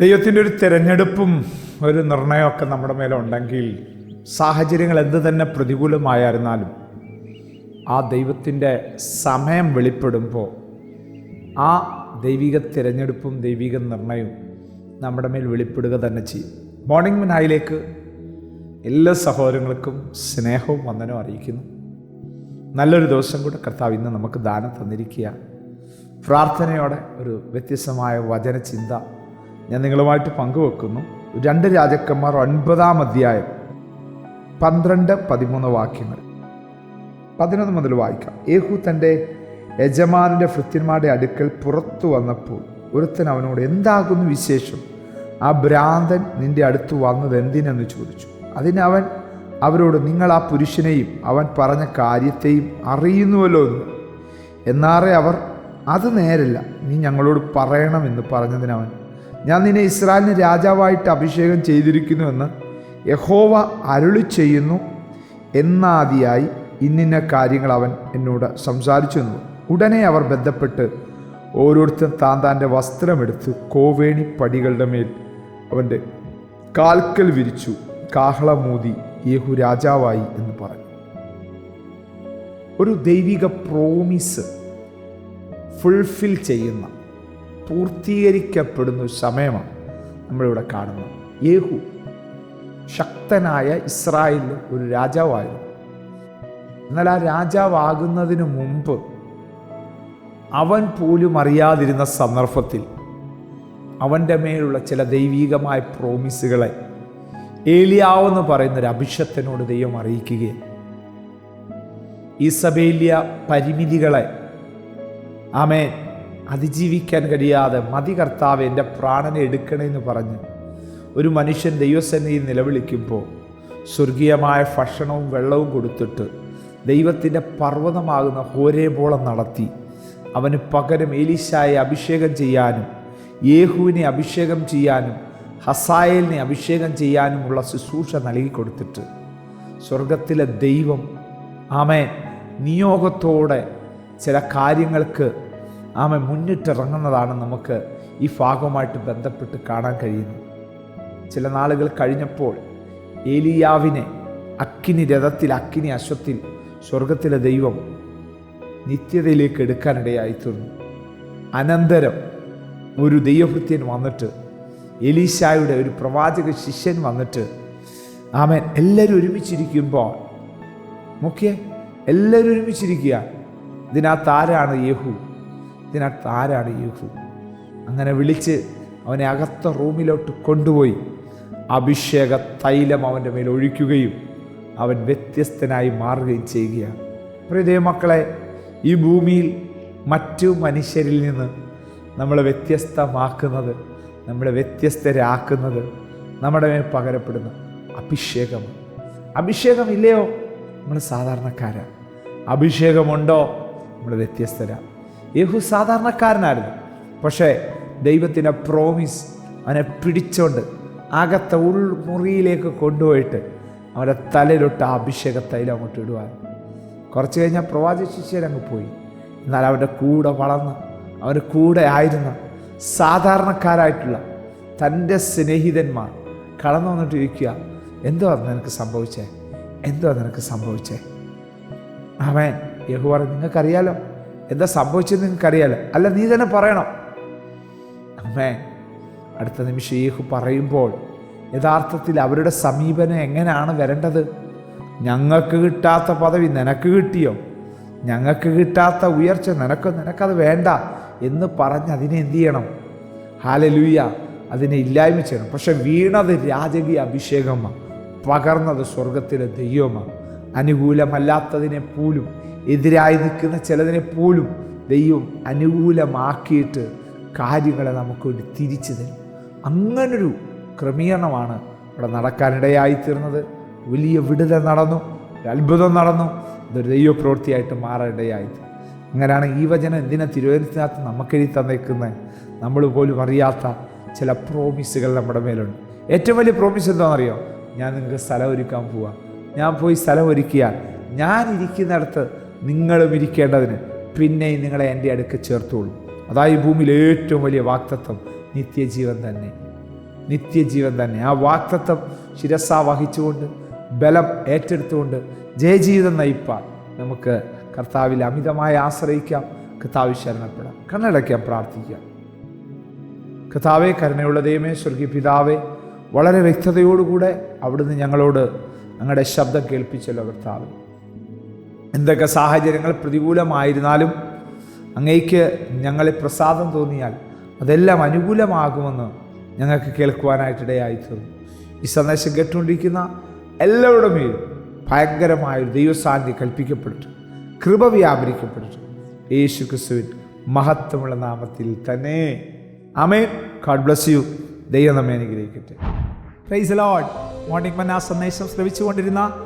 ദൈവത്തിന്റെ ഒരു തിരഞ്ഞെടുപ്പും ഒരു നിർണയമൊക്കെ നമ്മുടെ മേലെ ഉണ്ടെങ്കിൽ സാഹചര്യങ്ങൾ എന്ത് തന്നെ പ്രതികൂലമായിരുന്നാലും ആ ദൈവത്തിന്റെ സമയം വെളിപ്പെടുമ്പോൾ ആ ദൈവിക തിരഞ്ഞെടുപ്പും ദൈവിക നിർണയവും നമ്മുടെ മേൽ വെളിപ്പെടുക തന്നെ ചെയ്യും. മോർണിംഗ് മിനായിലേക്ക് എല്ലാ സഹോദരങ്ങൾക്കും സ്നേഹവും വന്ദനവും അറിയിക്കുന്നു. നല്ലൊരു ദിവസം കൂടെ കർത്താവ് ഇന്ന് നമുക്ക് ദാനം തന്നിരിക്കുക പ്രാർത്ഥനയോടെ ഒരു വ്യത്യസ്തമായ വചനചിന്ത ഞാൻ നിങ്ങളുമായിട്ട് പങ്കുവെക്കുന്നു. രണ്ട് രാജാക്കന്മാർ ഒൻപതാം അധ്യായം പന്ത്രണ്ട് പതിമൂന്ന് വാക്യങ്ങൾ. പതിനൊന്ന് മുതൽ വായിക്കാം. യേഹു തന്റെ യജമാനന്റെ ഭൃത്യന്മാരുടെ അടുക്കൽ പുറത്തു വന്നപ്പോൾ ഒരുത്തൻ അവനോട് എന്താകുന്നു വിശേഷം? ആ ഭ്രാന്തൻ നിന്റെ അടുത്ത് വന്നത് എന്തിനെന്ന് ചോദിച്ചു. അതിനവൻ അവരോട് നിങ്ങൾ ആ പുരുഷനെയും അവൻ പറഞ്ഞ കാര്യത്തെയും അറിയുന്നുവല്ലോ എന്ന്. എന്നാറെ അവർ അത് നേരല്ല. നീ ഞങ്ങളോട് പറയണമെന്ന് പറഞ്ഞതിനവൻ ഞാൻ നിന്നെ ഇസ്രായേലിന് രാജാവായിട്ട് അഭിഷേകം ചെയ്തിരിക്കുന്നുവെന്ന് യഹോവ അരുളി ചെയ്യുന്നു. എന്നാദിയായി ഇന്നിന്ന കാര്യങ്ങൾ അവൻ എന്നോട് സംസാരിച്ചു തന്നു ഉടനെ അവർ ബന്ധപ്പെട്ട് ഓരോരുത്തർ താൻ താന്റെ വസ്ത്രമെടുത്ത് കോവേണി പടികളുടെ മേൽ അവന്റെ കാൽക്കൽ വിരിച്ചു കാഹളമൂതി യേഹു രാജാവായി എന്ന് പറഞ്ഞു. ഒരു ദൈവിക പ്രോമിസ് ഫുൾഫിൽ ചെയ്യുന്ന പൂർത്തീകരിക്കപ്പെടുന്ന ഒരു സമയമാണ് നമ്മളിവിടെ കാണുന്നത്. യേഹു ശക്തനായ ഇസ്രായേലിൽ ഒരു രാജാവായിരുന്നു. എന്നാൽ ആ രാജാവാകുന്നതിന് മുമ്പ് അവൻ പോലും അറിയാതിരുന്ന സന്ദർഭത്തിൽ അവന്റെ മേലുള്ള ചില ദൈവീകമായ പ്രോമിസുകളെ ഏലിയാവെന്ന് പറയുന്ന ഒരു അഭിഷത്തിനോട് ദൈവം അറിയിക്കുകയും സബേലിയ പരിമിതികളെ ആമേൻ അതിജീവിക്കാൻ കഴിയാതെ മതി കർത്താവ് എന്റെ പ്രാണനെ എടുക്കണമെന്ന് പറഞ്ഞ് ഒരു മനുഷ്യൻ ദൈവസന്നിധി നിലവിളിക്കുമ്പോൾ സ്വർഗീയമായ ഭക്ഷണവും വെള്ളവും കൊടുത്തിട്ട് ദൈവത്തിന്റെ പർവതമാകുന്ന ഹോരേബോളം നടത്തി അവന് പകരം ഏലീശായെ അഭിഷേകം ചെയ്യാനും യേഹുവിനെ അഭിഷേകം ചെയ്യാനും ഹസായലിനെ അഭിഷേകം ചെയ്യാനുമുള്ള ശുശ്രൂഷ നൽകി കൊടുത്തിട്ട് സ്വർഗത്തിലെ ദൈവം ആമേ നിയോഗത്തോടെ ചില കാര്യങ്ങൾക്ക് ആമൻ മുന്നിട്ടിറങ്ങുന്നതാണ് നമുക്ക് ഈ ഭാഗവുമായിട്ട് ബന്ധപ്പെട്ട് കാണാൻ കഴിയുന്നത്. ചില നാളുകൾ കഴിഞ്ഞപ്പോൾ ഏലിയാവിനെ അക്കിനി രഥത്തിൽ അക്കിനി അശ്വത്തിൽ സ്വർഗത്തിലെ ദൈവം നിത്യതയിലേക്ക് എടുക്കാനിടയായി തീർന്നു അനന്തരം ഒരു ദൈവഭൃത്യൻ വന്നിട്ട് എലീശായുടെ ഒരു പ്രവാചക ശിഷ്യൻ വന്നിട്ട് ആമൻ എല്ലാവരും ഒരുമിച്ചിരിക്കുമ്പോൾ നോക്കിയേ എല്ലാവരും ഒരുമിച്ചിരിക്കുക. ഇതിനകത്ത് ആരാണ് യേഹു? ഇതിനകത്ത് ആരാണ് യേഹു? അങ്ങനെ വിളിച്ച് അവനെ അകത്ത റൂമിലോട്ട് കൊണ്ടുപോയി. അഭിഷേക തൈലം അവന്റെ മേൽ ഒഴിക്കുകയും അവൻ വ്യത്യസ്തനായി മാറുകയും ചെയ്യുകയാണ്. പ്രിയ മക്കളെ ഈ ഭൂമിയിൽ മറ്റു മനുഷ്യരിൽ നിന്ന് നമ്മളെ വ്യത്യസ്തമാക്കുന്നത് നമ്മളെ വ്യത്യസ്തരാക്കുന്നത് നമ്മുടെ മേൽ പകരപ്പെടുന്ന അഭിഷേകം അഭിഷേകമില്ലയോ നമ്മൾ സാധാരണക്കാരാണ് അഭിഷേകമുണ്ടോ? നമ്മൾ വ്യത്യസ്തരാണ് യേഹു സാധാരണക്കാരനായിരുന്നു. പക്ഷേ ദൈവത്തിന്റെ പ്രോമിസ് അവനെ പിടിച്ചോണ്ട് അകത്ത ഉൾമുറിയിലേക്ക് കൊണ്ടുപോയിട്ട് അവന്റെ തലയിലൊട്ട് അഭിഷേക തൈലം അങ്ങോട്ട് ഇടുവാൻ. കുറച്ച് കഴിഞ്ഞാൽ പ്രവാചക ശിഷ്യരങ്ങ് പോയി. എന്നാൽ അവന്റെ കൂടെ വളർന്ന് അവന്റെ കൂടെ ആയിരുന്ന സാധാരണക്കാരായിട്ടുള്ള തന്റെ സ്നേഹിതന്മാർ കടന്നു വന്നിട്ട് ഇരിക്കുക എന്തോ നിനക്ക് സംഭവിച്ചേ? എന്തോ നിനക്ക് സംഭവിച്ചേ? അവൻ യഹു പറഞ്ഞു നിങ്ങൾക്കറിയാലോ എന്താ സംഭവിച്ചത് നിങ്ങൾക്കറിയാലോ അല്ല നീ തന്നെ പറയണം. അമ്മേ അടുത്ത നിമിഷം യേഹു പറയുമ്പോൾ യഥാർത്ഥത്തിൽ അവരുടെ സമീപനം എങ്ങനെയാണ് വരേണ്ടത്? ഞങ്ങൾക്ക് കിട്ടാത്ത പദവി നിനക്ക് കിട്ടിയോ? ഞങ്ങൾക്ക് കിട്ടാത്ത ഉയർച്ച നിനക്ക് നിനക്കത് വേണ്ട എന്ന് പറഞ്ഞ് അതിനെ എന്തു ചെയ്യണം? ഹാലലൂയ അതിനെ ഇല്ലായ്മ ചെയ്യണം. പക്ഷെ വീണത് രാജകീയ അഭിഷേകമാണ് പകർന്നത് സ്വർഗത്തിലെ ദൈവമാണ് അനുകൂലമല്ലാത്തതിനെ പോലും എതിരായി നിൽക്കുന്ന ചിലതിനെ പോലും ദൈവം അനുകൂലമാക്കിയിട്ട് കാര്യങ്ങളെ നമുക്ക് വേണ്ടി തിരിച്ചു തരും. അങ്ങനൊരു ക്രമീകരണമാണ് ഇവിടെ നടക്കാനിടയായിത്തീർന്നത്. വലിയ വിടുതൽ നടന്നു ഒരു അത്ഭുതം നടന്നു ഇതൊരു ദൈവപ്രവൃത്തിയായിട്ട് മാറാനിടയായി. അങ്ങനെയാണ് ഈ വചനം എന്തിനാ തിരുവനന്തപുരത്തിനകത്ത് നമുക്കെഴുതി തന്നേക്കുന്നത് നമ്മൾ പോലും അറിയാത്ത ചില പ്രോമിസുകൾ നമ്മുടെ മേലുണ്ട്. ഏറ്റവും വലിയ പ്രോമിസ് എന്താണെന്നറിയോ? ഞാൻ നിങ്ങൾക്ക് സ്ഥലം ഒരുക്കാൻ പോവാം. ഞാൻ പോയി സ്ഥലം ഒരുക്കിയാൽ ഞാൻ ഇരിക്കുന്നിടത്ത് നിങ്ങളും ഇരിക്കേണ്ടതിന് പിന്നെയും നിങ്ങളെ എന്റെ അടുക്ക് ചേർത്തോളൂ. അതായത് ഈ ഭൂമിയിൽ ഏറ്റവും വലിയ വാക്തത്വം നിത്യജീവൻ തന്നെ. നിത്യജീവൻ തന്നെ. ആ വാക്തത്വം ശിരസ വഹിച്ചുകൊണ്ട് ബലം ഏറ്റെടുത്തുകൊണ്ട് ജയജീവിതം നയിപ്പാൻ നമുക്ക് കർത്താവിൽ അമിതമായി ആശ്രയിക്കാം. കർത്താവ് ശരണപ്പെടാം. കണ്ണടയ്ക്കാം പ്രാർത്ഥിക്കാം. കർത്താവെ കരുണയുള്ള ദൈവമേ സ്വർഗീയ പിതാവെ വളരെ വ്യക്തതയോടുകൂടെ അവിടുന്ന് ഞങ്ങളോട് ഞങ്ങളുടെ ശബ്ദം കേൾപ്പിച്ചല്ലോ കർത്താവ്. എന്തൊക്കെ സാഹചര്യങ്ങൾ പ്രതികൂലമായിരുന്നാലും അങ്ങേക്ക് ഞങ്ങളെ പ്രസാദം തോന്നിയാൽ അതെല്ലാം അനുകൂലമാകുമെന്ന് ഞങ്ങൾക്ക് കേൾക്കുവാനായിട്ടിടയായി തീർന്നു ഈ സന്ദേശം കേട്ടുകൊണ്ടിരിക്കുന്ന എല്ലാവരുടെ മേലും ഭയങ്കരമായൊരു ദൈവസാന്നിധ്യം കൽപ്പിക്കപ്പെട്ടിട്ട് കൃപ വ്യാപരിക്കപ്പെട്ടിട്ട് യേശു ക്രിസ്തുവിൻ മഹത്വമുള്ള നാമത്തിൽ തന്നെ. അമേൻ ഗാഡ് ബ്ലസ് യു ദൈവം നമ്മെ അനുഗ്രഹിക്കട്ടെ. പ്രൈസ് ലോഡ് മോർണിംഗ് മന്ന സന്ദേശം ശ്രവിച്ചുകൊണ്ടിരുന്ന